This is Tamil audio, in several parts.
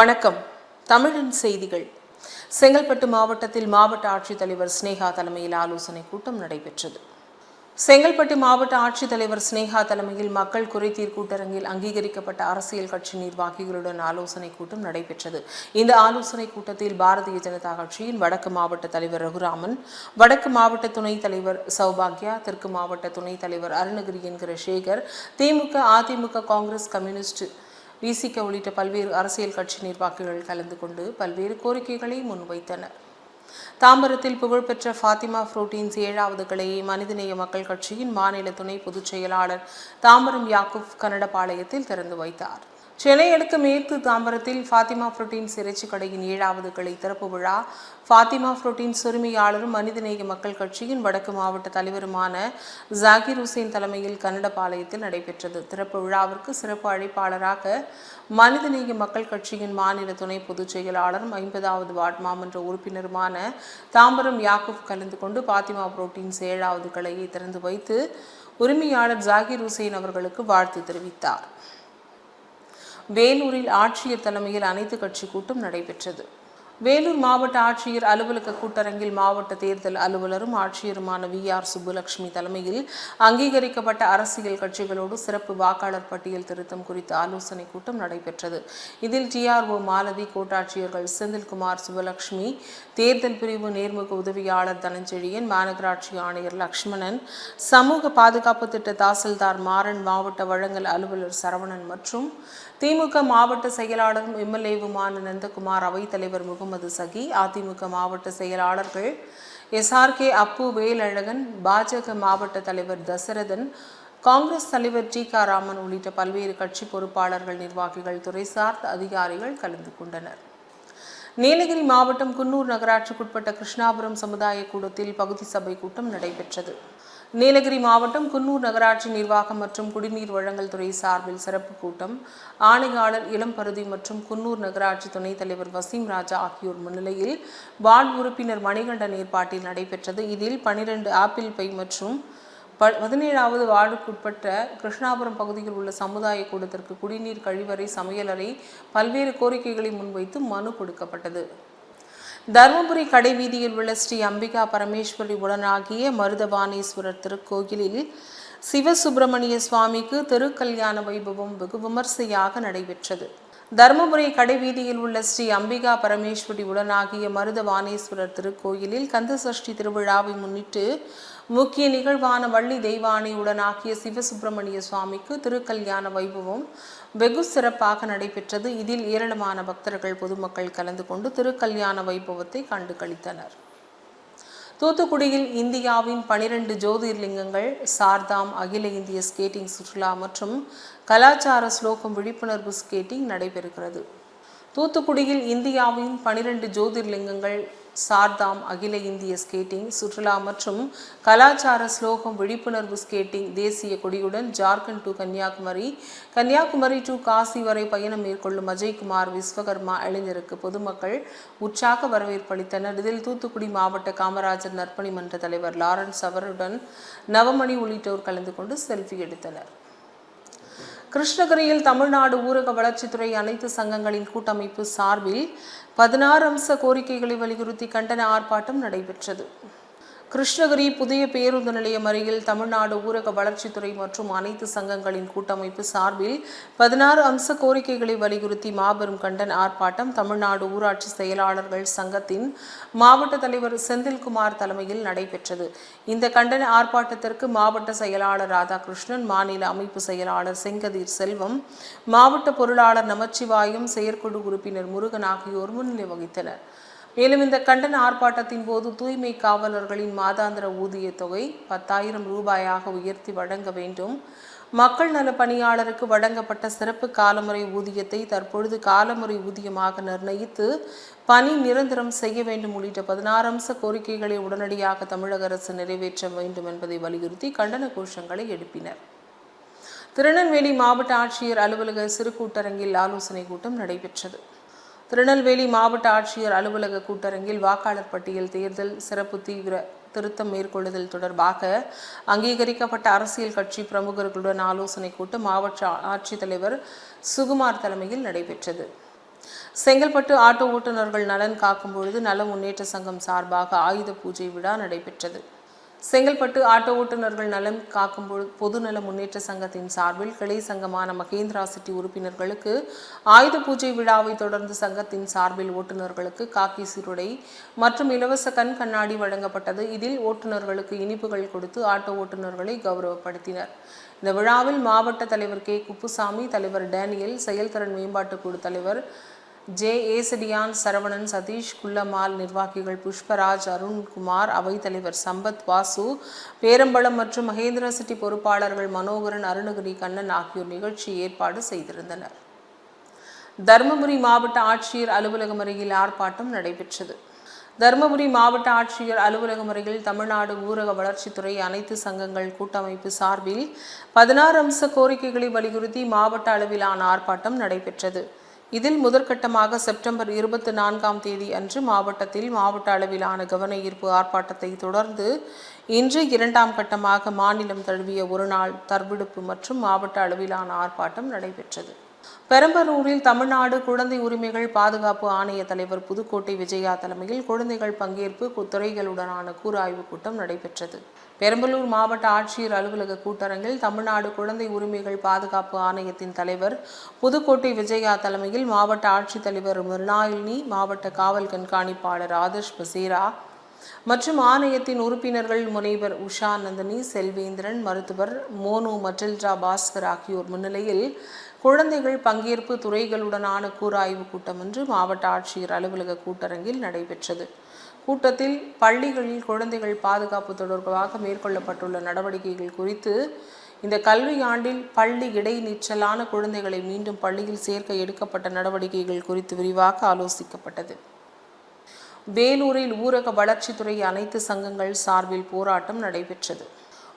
வணக்கம். தமிழின் செய்திகள். செங்கல்பட்டு மாவட்டத்தில் மாவட்ட ஆட்சித்தலைவர் ஸ்னேகா தலைமையில் ஆலோசனை கூட்டம் நடைபெற்றது. செங்கல்பட்டு மாவட்ட ஆட்சித்தலைவர் ஸ்னேகா தலைமையில் மக்கள் குறைதீர் கூட்டரங்கில் அங்கீகரிக்கப்பட்ட அரசியல் கட்சி நிர்வாகிகளுடன் ஆலோசனை கூட்டம் நடைபெற்றது. இந்த ஆலோசனை கூட்டத்தில் பாரதிய ஜனதா கட்சியின் வடக்கு மாவட்ட தலைவர் ரகுராமன் வடக்கு மாவட்ட துணைத் தலைவர் சௌபாக்யா தெற்கு மாவட்ட துணைத் தலைவர் அருணகிரி என்கிற சேகர் திமுக அதிமுக காங்கிரஸ் கம்யூனிஸ்ட் விசிக உள்ளிட்ட பல்வேறு அரசியல் கட்சி நிர்வாகிகள் கலந்து கொண்டு பல்வேறு கோரிக்கைகளை முன்வைத்தனர் தாம்பரத்தில் புகழ்பெற்ற ஃபாத்திமா புரோட்டீன்ஸ் ஏழாவது கிளையை மனிதநேய மக்கள் கட்சியின் மாநில துணை பொதுச் செயலாளர் தாம்பரம் யாக்கூப் கன்னடபாளையத்தில் திறந்து வைத்தார். சென்னை அடுக்கு மேற்கு தாம்பரத்தில் ஃபாத்திமா புரோட்டீன்ஸ் இறைச்சி கடையின் ஏழாவது கிளை திறப்பு விழா. ஃபாத்திமா புரோட்டீன்ஸ் உரிமையாளரும் மனிதநேய மக்கள் கட்சியின் வடக்கு மாவட்ட தலைவருமான ஜாகிர் ஹுசேன் தலைமையில் கன்னடபாளையத்தில் நடைபெற்றது. திறப்பு விழாவிற்கு சிறப்பு அழைப்பாளராக மனிதநேய மக்கள் கட்சியின் மாநில துணை பொதுச் செயலாளரும் ஐம்பதாவது வார்டு மாமன்ற உறுப்பினருமான தாம்பரம் யாக்குப் கலந்து கொண்டு பாத்திமா புரோட்டீன்ஸ் ஏழாவது கிளையை திறந்து வைத்து உரிமையாளர் ஜாகிர் ஹுசேன் அவர்களுக்கு வாழ்த்து தெரிவித்தார். வேலூரில் ஆட்சியர் தலைமையில் அனைத்து கட்சி கூட்டம் நடைபெற்றது. வேலூர் மாவட்ட ஆட்சியர் அலுவலக கூட்டரங்கில் மாவட்ட தேர்தல் அலுவலரும் ஆட்சியருமான வி. ஆர். சுப்புலட்சுமி தலைமையில் அங்கீகரிக்கப்பட்ட அரசியல் கட்சிகளோடு சிறப்பு வாக்காளர் பட்டியல் திருத்தம் குறித்த ஆலோசனை கூட்டம் நடைபெற்றது. இதில் டிஆர்ஓ மாலதி கோட்டாட்சியர்கள் செந்தில்குமார் சுப்புலட்சுமி தேர்தல் பிரிவு நேர்முக உதவியாளர் தனஞ்செழியன் மாநகராட்சி ஆணையர் லக்ஷ்மணன் சமூக பாதுகாப்பு திட்ட தாசில்தார் மாறன் மாவட்ட வழங்கல் அலுவலர் சரவணன் மற்றும் திமுக மாவட்ட செயலாளரும் எம்எல்ஏவுமான நந்தகுமார் அவைத்தலைவர் முகமது சகி அதிமுக மாவட்ட செயலாளர்கள் எஸ்ஆர்கே அப்பு வேலழகன் பாஜக மாவட்ட தலைவர் தசரதன் காங்கிரஸ் தலைவர் டி. கா. ராமன் உள்ளிட்ட பல்வேறு கட்சி பொறுப்பாளர்கள் நிர்வாகிகள் துறை சார்ந்த அதிகாரிகள் கலந்து கொண்டனர். நீலகிரி மாவட்டம் குன்னூர் நகராட்சிக்குட்பட்ட கிருஷ்ணாபுரம் சமுதாய கூடத்தில் பகுதி சபை கூட்டம் நடைபெற்றது. நீலகிரி மாவட்டம் குன்னூர் நகராட்சி நிர்வாகம் மற்றும் குடிநீர் வழங்கல் துறை சார்பில் சிறப்பு கூட்டம். ஆணையாளர் இளம்பருதி மற்றும் குன்னூர் நகராட்சி துணைத் தலைவர் வசீம் ராஜா ஆகியோர் முன்னிலையில் வார்டு உறுப்பினர் மணிகண்டன் ஏற்பாட்டில் நடைபெற்றது. இதில் பனிரெண்டு ஆப்பிள் பை மற்றும் ப பதினேழாவது வார்டுக்குட்பட்ட கிருஷ்ணாபுரம் பகுதியில் உள்ள சமுதாய கூடத்திற்கு குடிநீர் கழிவறை சமையலறை பல்வேறு கோரிக்கைகளை முன்வைத்து மனு கொடுக்கப்பட்டது. தருமபுரி கடைவீதியில் உள்ள ஸ்ரீ அம்பிகா பரமேஸ்வரி உடனாகிய மருதபானேஸ்வரர் திருக்கோயிலில் சிவசுப்பிரமணிய சுவாமிக்கு திருக்கல்யாண வைபவம் வெகு விமர்சையாக நடைபெற்றது. தருமபுரி கடைவீதியில் உள்ள ஸ்ரீ அம்பிகா பரமேஸ்வரி உடனாகிய மருதவானேஸ்வரர் திருக்கோயிலில் கந்த சஷ்டி திருவிழாவை முன்னிட்டு முக்கிய நிகழ்வான வள்ளி தெய்வானை உடனாகிய சிவசுப்பிரமணிய சுவாமிக்கு திருக்கல்யாண வைபவம் வெகு சிறப்பாக நடைபெற்றது. இதில் ஏராளமான பக்தர்கள் பொதுமக்கள் கலந்து கொண்டு திருக்கல்யாண வைபவத்தை கண்டு கழித்தனர் தூத்துக்குடியில் இந்தியாவின் பனிரெண்டு ஜோதிர்லிங்கங்கள் சார்தாம் அகில இந்திய ஸ்கேட்டிங் சுற்றுலா மற்றும் கலாச்சார ஸ்லோகம் விழிப்புணர்வு ஸ்கேட்டிங் நடைபெறுகிறது. தூத்துக்குடியில் இந்தியாவின் பனிரெண்டு ஜோதிர்லிங்கங்கள் சார்தாம் அகில இந்திய ஸ்கேட்டிங் சுற்றுலா மற்றும் கலாச்சார ஸ்லோகம் விழிப்புணர்வு ஸ்கேட்டிங் தேசிய கொடியுடன் ஜார்க்கண்ட் டு கன்னியாகுமரி கன்னியாகுமரி டு காசி வரை பயணம் மேற்கொள்ளும் அஜய்குமார் விஸ்வகர்மா இளைஞருக்கு பொதுமக்கள் உற்சாக வரவேற்பு அளித்தனர். இதில் தூத்துக்குடி மாவட்ட காமராஜர் நற்பணி மன்ற தலைவர் லாரன்ஸ் அவருடன் நவமணி உள்ளிட்டோர் கலந்து கொண்டு செல்ஃபி எடுத்தனர். கிருஷ்ணகிரியில் தமிழ்நாடு ஊரக வளர்ச்சித்துறை அனைத்து சங்கங்களின் கூட்டமைப்பு சார்பில் பதினாறு அம்ச கோரிக்கைகளை வலியுறுத்தி கண்டன ஆர்ப்பாட்டம் நடைபெற்றது. கிருஷ்ணகிரி புதிய பேருந்து நிலையம் அருகில் தமிழ்நாடு ஊரக வளர்ச்சித்துறை மற்றும் அனைத்து சங்கங்களின் கூட்டமைப்பு சார்பில் பதினாறு அம்ச கோரிக்கைகளை வலியுறுத்தி மாபெரும் கண்டன ஆர்ப்பாட்டம் தமிழ்நாடு ஊராட்சி செயலாளர்கள் சங்கத்தின் மாவட்ட தலைவர் செந்தில்குமார் தலைமையில் நடைபெற்றது. இந்த கண்டன ஆர்ப்பாட்டத்திற்கு மாவட்ட செயலாளர் ராதாகிருஷ்ணன் மாநில அமைப்பு செயலாளர் செங்கதீர் செல்வம் மாவட்ட பொருளாளர் நமச்சிவாயம் செயற்குழு உறுப்பினர் முருகன் ஆகியோர் முன்னிலை வகித்தனர். மேலும் இந்த கண்டன ஆர்ப்பாட்டத்தின் போது தூய்மை காவலர்களின் மாதாந்திர ஊதிய தொகை பத்தாயிரம் ரூபாயாக உயர்த்தி வழங்க வேண்டும். மக்கள் நல பணியாளருக்கு வழங்கப்பட்ட சிறப்பு காலமுறை ஊதியத்தை தற்பொழுது காலமுறை ஊதியமாக நிர்ணயித்து பணி நிரந்தரம் செய்ய வேண்டும் உள்ளிட்ட பதினாறு அம்ச கோரிக்கைகளை உடனடியாக தமிழக அரசு நிறைவேற்ற வேண்டும் என்பதை வலியுறுத்தி கண்டன கோஷங்களை எழுப்பினர். திருநெல்வேலி மாவட்ட ஆட்சியர் அலுவலக சிறு கூட்டரங்கில் ஆலோசனை கூட்டம் நடைபெற்றது. திருநெல்வேலி மாவட்ட ஆட்சியர் அலுவலக கூட்டரங்கில் வாக்காளர் பட்டியல் தேர்தல் சிறப்பு தீவிர திருத்தம் மேற்கொள்ளுதல் தொடர்பாக அங்கீகரிக்கப்பட்ட அரசியல் கட்சி பிரமுகர்களுடன் ஆலோசனை கூட்டம் மாவட்ட ஆட்சித்தலைவர் சுகுமார் தலைமையில் நடைபெற்றது. செங்கல்பட்டு ஆட்டோ ஓட்டுநர்கள் நலன் காக்கும் பொழுது நல முன்னேற்ற சங்கம் சார்பாக ஆயுத பூஜை விழா நடைபெற்றது. செங்கல்பட்டு ஆட்டோ ஓட்டுநர்கள் நலன் காக்கும் பொதுநல முன்னேற்ற சங்கத்தின் சார்பில் கிளை சங்கமான மகேந்திரா சிட்டி உறுப்பினர்களுக்கு ஆயுத பூஜை விழாவை தொடர்ந்து சங்கத்தின் சார்பில் ஓட்டுநர்களுக்கு காக்கி சீருடை மற்றும் இலவச கண் கண்ணாடி வழங்கப்பட்டது. இதில் ஓட்டுநர்களுக்கு இனிப்புகள் கொடுத்து ஆட்டோ ஓட்டுநர்களை கௌரவப்படுத்தினர். இந்த விழாவில் மாவட்ட தலைவர் கே. குப்புசாமி தலைவர் டேனியல் செயல்திறன் மேம்பாட்டு குழு தலைவர் ஜே. ஏசடியான் சரவணன் சதீஷ் குள்ளமால் நிர்வாகிகள் புஷ்பராஜ் அருண்குமார் அவைத்தலைவர் சம்பத் வாசு பேரம்பலம் மற்றும் மகேந்திர சிட்டி பொறுப்பாளர்கள் மனோகரன் அருணகிரி கண்ணன் ஆகியோர் நிகழ்ச்சி ஏற்பாடு செய்திருந்தனர். தருமபுரி மாவட்ட ஆட்சியர் அலுவலகம் அருகில் ஆர்ப்பாட்டம் நடைபெற்றது. தருமபுரி மாவட்ட ஆட்சியர் அலுவலகம் அருகில் தமிழ்நாடு ஊரக வளர்ச்சித்துறை அனைத்து சங்கங்கள் கூட்டமைப்பு சார்பில் பதினாறு அம்ச கோரிக்கைகளை வலியுறுத்தி மாவட்ட அளவிலான ஆர்ப்பாட்டம் நடைபெற்றது. இதில் முதற்கட்டமாக செப்டம்பர் இருபத்தி நான்காம் தேதி அன்று மாவட்டத்தில் மாவட்ட அளவிலான கவன ஈர்ப்பு ஆர்ப்பாட்டத்தை தொடர்ந்து இன்று இரண்டாம் கட்டமாக மாநிலம் தழுவிய ஒருநாள் தர்விடுப்பு மற்றும் மாவட்ட அளவிலான ஆர்ப்பாட்டம் நடைபெற்றது. பெரம்பலூரில் தமிழ்நாடு குழந்தை உரிமைகள் பாதுகாப்பு ஆணைய தலைவர் புதுக்கோட்டை விஜயா தலைமையில் குழந்தைகள் பங்கேற்பு துறைகளுடனான கூராய்வு கூட்டம் நடைபெற்றது. பெரம்பலூர் மாவட்ட ஆட்சியர் அலுவலக கூட்டரங்கில் தமிழ்நாடு குழந்தை உரிமைகள் பாதுகாப்பு ஆணையத்தின் தலைவர் புதுக்கோட்டை விஜயா தலைமையில் மாவட்ட ஆட்சித்தலைவர் மிருணாளினி மாவட்ட காவல் கண்காணிப்பாளர் ஆதர்ஷ் பசேரா மற்றும் ஆணையத்தின் உறுப்பினர்கள் முனைவர் உஷா நந்தினி செல்வேந்திரன் மருத்துவர் மோனு மட்டில்டா பாஸ்கர் ஆகியோர் முன்னிலையில் குழந்தைகள் பங்கேற்பு துறைகளுடனான கூராய்வு கூட்டம் ஒன்று மாவட்ட ஆட்சியர் அலுவலக கூட்டரங்கில் நடைபெற்றது. கூட்டத்தில் பள்ளிகளில் குழந்தைகள் பாதுகாப்பு தொடர்பாக மேற்கொள்ளப்பட்டுள்ள நடவடிக்கைகள் குறித்து இந்த கல்வியாண்டில் பள்ளி இடைநிற்றலான குழந்தைகளை மீண்டும் பள்ளியில் சேர்க்க எடுக்கப்பட்ட நடவடிக்கைகள் குறித்து விரிவாக ஆலோசிக்கப்பட்டது. வேலூரில் ஊரக வளர்ச்சித்துறை அனைத்து சங்கங்கள் சார்பில் போராட்டம் நடைபெற்றது.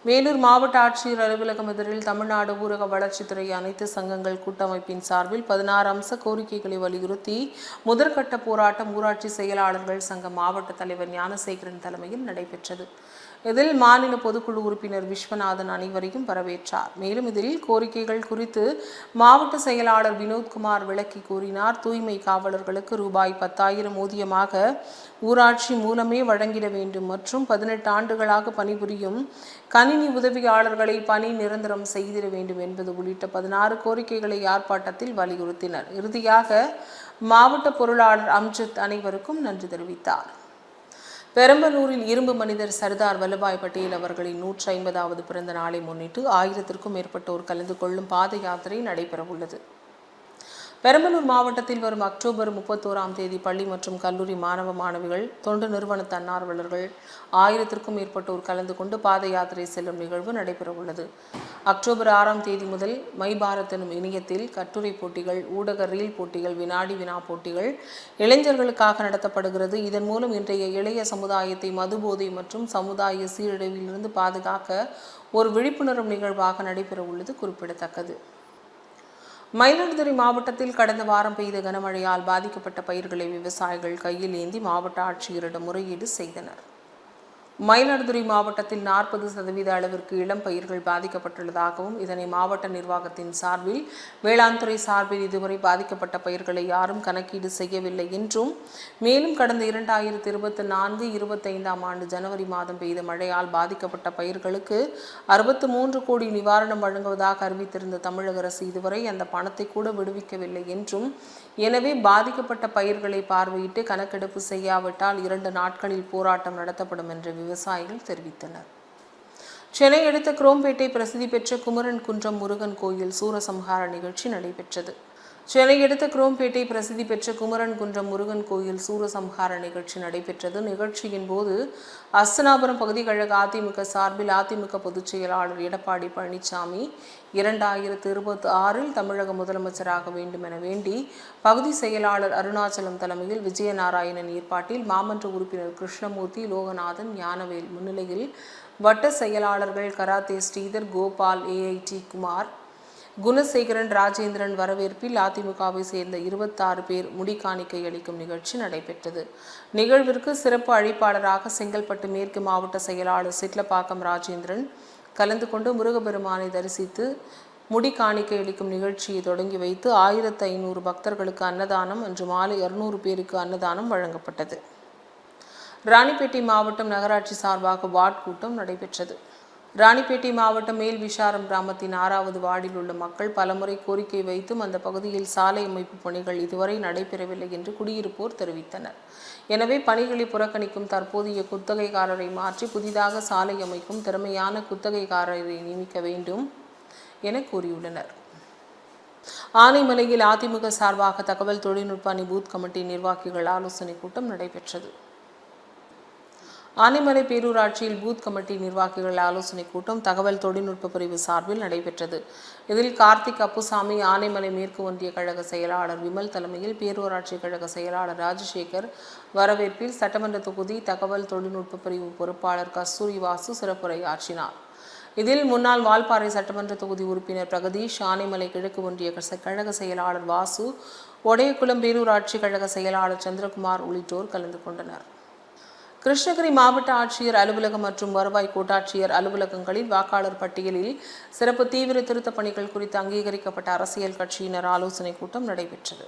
வேலூர் மாவட்ட ஆட்சியர் அலுவலகம் எதிரில் தமிழ்நாடு ஊரக வளர்ச்சித்துறை அனைத்து சங்கங்கள் கூட்டமைப்பின் சார்பில் பதினாறு அம்ச கோரிக்கைகளை வலியுறுத்தி முதற்கட்ட போராட்டம் ஊராட்சி செயலாளர்கள் சங்க மாவட்ட தலைவர் ஞானசேகரன் தலைமையில் நடைபெற்றது. இதில் மாநில பொதுக்குழு உறுப்பினர் விஸ்வநாதன் அனைவரையும் வரவேற்றார். மேலும் இதில் கோரிக்கைகள் குறித்து மாவட்ட செயலாளர் வினோத்குமார் விளக்கி கூறினார். தூய்மை காவலர்களுக்கு ரூபாய் பத்தாயிரம் ஊதியமாக ஊராட்சி மூலமே வழங்கிட வேண்டும் மற்றும் பதினெட்டு ஆண்டுகளாக பணிபுரியும் கணினி உதவியாளர்களை பணி நிரந்தரம் செய்திட வேண்டும் என்பது உள்ளிட்ட பதினாறு கோரிக்கைகளை ஆர்ப்பாட்டத்தில் வலியுறுத்தினர். இறுதியாக மாவட்ட பொருளாளர் அம்ஜித் அனைவருக்கும் நன்றி தெரிவித்தார். பெரம்பலூரில் இரும்பு மனிதர் சர்தார் வல்லபாய் பட்டேல் அவர்களின் நூற்றி ஐம்பதாவது பிறந்த நாளை முன்னிட்டு ஆயிரத்திற்கும் மேற்பட்டோர் கலந்து கொள்ளும் பாத யாத்திரை நடைபெறவுள்ளது. பெரம்பலூர் மாவட்டத்தில் வரும் அக்டோபர் முப்பத்தோராம் தேதி பள்ளி மற்றும் கல்லூரி மாணவ மாணவிகள் தொண்டு நிறுவன தன்னார்வலர்கள் ஆயிரத்திற்கும் மேற்பட்டோர் கலந்து கொண்டு பாத யாத்திரை செல்லும் நிகழ்வு நடைபெறவுள்ளது. அக்டோபர் ஆறாம் தேதி முதல் மை பாரத் எனும் இணையத்தில் கட்டுரை போட்டிகள் ஊடக ரீல் போட்டிகள் வினாடி வினா போட்டிகள் இளைஞர்களுக்காக நடத்தப்படுகிறது. இதன் மூலம் இன்றைய இளைய சமுதாயத்தை மதுபோதை மற்றும் சமுதாய சீரழிவிலிருந்து பாதுகாக்க ஒரு விழிப்புணர்வு நிகழ்வாக நடைபெறவுள்ளது குறிப்பிடத்தக்கது. மயிலாடுதுறை மாவட்டத்தில் கடந்த வாரம் பெய்த கனமழையால் பாதிக்கப்பட்ட பயிர்களை விவசாயிகள் கையில் ஏந்தி மாவட்ட ஆட்சியரிடம் முறையீடு செய்தனர். மயிலாடுதுறை மாவட்டத்தில் நாற்பது சதவீத அளவிற்கு இளம் பயிர்கள் பாதிக்கப்பட்டுள்ளதாகவும் இதனை மாவட்ட நிர்வாகத்தின் சார்பில் வேளாண் துறை சார்பில் இதுவரை பாதிக்கப்பட்ட பயிர்களை யாரும் கணக்கீடு செய்யவில்லை என்றும் மேலும் கடந்த இரண்டாயிரத்தி இருபத்தி நான்கு இருபத்தைந்தாம் ஆண்டு ஜனவரி மாதம் பெய்த மழையால் பாதிக்கப்பட்ட பயிர்களுக்கு அறுபத்து மூன்று கோடி நிவாரணம் வழங்குவதாக அறிவித்திருந்த தமிழக அரசு இதுவரை அந்த பணத்தை கூட விடுவிக்கவில்லை என்றும் எனவே பாதிக்கப்பட்ட பயிர்களை பார்வையிட்டு கணக்கெடுப்பு செய்யாவிட்டால் இரண்டு நாட்களில் போராட்டம் நடத்தப்படும் என்று விவசாயிகள் தெரிவித்தனர். சென்னை அடுத்த குரோம்பேட்டை பிரசித்தி பெற்ற குமரன் குன்றம் முருகன் கோயில் சூரசம்ஹார நிகழ்ச்சி நடைபெற்றது. சென்னை அடுத்த குரோம்பேட்டை பிரசித்தி பெற்ற குமரன் குன்றம் முருகன் கோயில் சூரசம்ஹார நிகழ்ச்சி நடைபெற்றது. நிகழ்ச்சியின் போது அஸ்தனாபுரம் பகுதிக்கழக அதிமுக சார்பில் அதிமுக பொதுச் செயலாளர் எடப்பாடி பழனிசாமி இரண்டாயிரத்து இருபத்தி ஆறில் தமிழக முதலமைச்சராக வேண்டும் என வேண்டி பகுதி செயலாளர் அருணாச்சலம் தலைமையில் விஜயநாராயணன் ஏற்பாட்டில் மாமன்ற உறுப்பினர் கிருஷ்ணமூர்த்தி லோகநாதன் ஞானவேல் முன்னிலையில் வட்ட செயலாளர்கள் கராத்தே ஸ்ரீதர் கோபால் ஏஐடி குமார் குணசேகரன் ராஜேந்திரன் வரவேற்பில் அதிமுகவை சேர்ந்த இருபத்தாறு பேர் முடிக்காணிக்கை அளிக்கும் நிகழ்ச்சி நடைபெற்றது. நிகழ்விற்கு சிறப்பு அழைப்பாளராக செங்கல்பட்டு மேற்கு மாவட்ட செயலாளர் சிட்லப்பாக்கம் ராஜேந்திரன் கலந்து கொண்டு முருகப்பெருமானை தரிசித்து முடி காணிக்கை அளிக்கும் நிகழ்ச்சியை தொடங்கி வைத்து ஆயிரத்து ஐநூறு பக்தர்களுக்கு அன்னதானம் அன்று மாலை இருநூறு பேருக்கு அன்னதானம் வழங்கப்பட்டது. ராணிப்பேட்டை மாவட்டம் நகராட்சி சார்பாக வார்டு கூட்டம் நடைபெற்றது. ராணிப்பேட்டை மாவட்டம் மேல் விஷாரம் கிராமத்தின் ஆறாவது வார்டில் உள்ள மக்கள் பலமுறை கோரிக்கை வைத்தும் அந்த பகுதியில் சாலை அமைப்பு பணிகள் இதுவரை நடைபெறவில்லை என்று குடியிருப்போர் தெரிவித்தனர். எனவே பணிகளை புறக்கணிக்கும் தற்போதைய குத்தகைக்காரரை மாற்றி புதிதாக சாலை அமைக்கும் திறமையான குத்தகைக்காரரை நியமிக்க வேண்டும் என கூறியுள்ளனர். ஆனைமலையில் அதிமுக சார்பாக தகவல் தொழில்நுட்ப அணி பூத் கமிட்டி நிர்வாகிகள் ஆலோசனை கூட்டம் நடைபெற்றது. ஆனைமலை பேரூராட்சியில் பூத் கமிட்டி நிர்வாகிகள் ஆலோசனை கூட்டம் தகவல் தொழில்நுட்ப பிரிவு சார்பில் நடைபெற்றது. இதில் கார்த்திக் அப்புசாமி ஆனைமலை மேற்கு ஒன்றிய கழக செயலாளர் விமல் தலைமையில் பேரூராட்சி கழக செயலாளர் ராஜசேகர் வரவேற்பில் சட்டமன்ற தொகுதி தகவல் தொழில்நுட்ப பிரிவு பொறுப்பாளர் கஸ்தூரி வாசு சிறப்புரையாற்றினார். இதில் முன்னாள் வால்பாறை சட்டமன்ற தொகுதி உறுப்பினர் பிரகதீஷ் ஆனைமலை கிழக்கு ஒன்றிய கழக செயலாளர் வாசு ஒடையக்குளம் பேரூராட்சி கழக செயலாளர் சந்திரகுமார் உள்ளிட்டோர் கலந்து கொண்டனர். கிருஷ்ணகிரி மாவட்ட ஆட்சியர் அலுவலகம் மற்றும் வருவாய் கோட்டாட்சியர் அலுவலகங்களில் வாக்காளர் பட்டியலில் சிறப்பு தீவிர திருத்தப் பணிகள் குறித்து அங்கீகரிக்கப்பட்ட அரசியல் கட்சியினர் ஆலோசனைக் கூட்டம் நடைபெற்றது.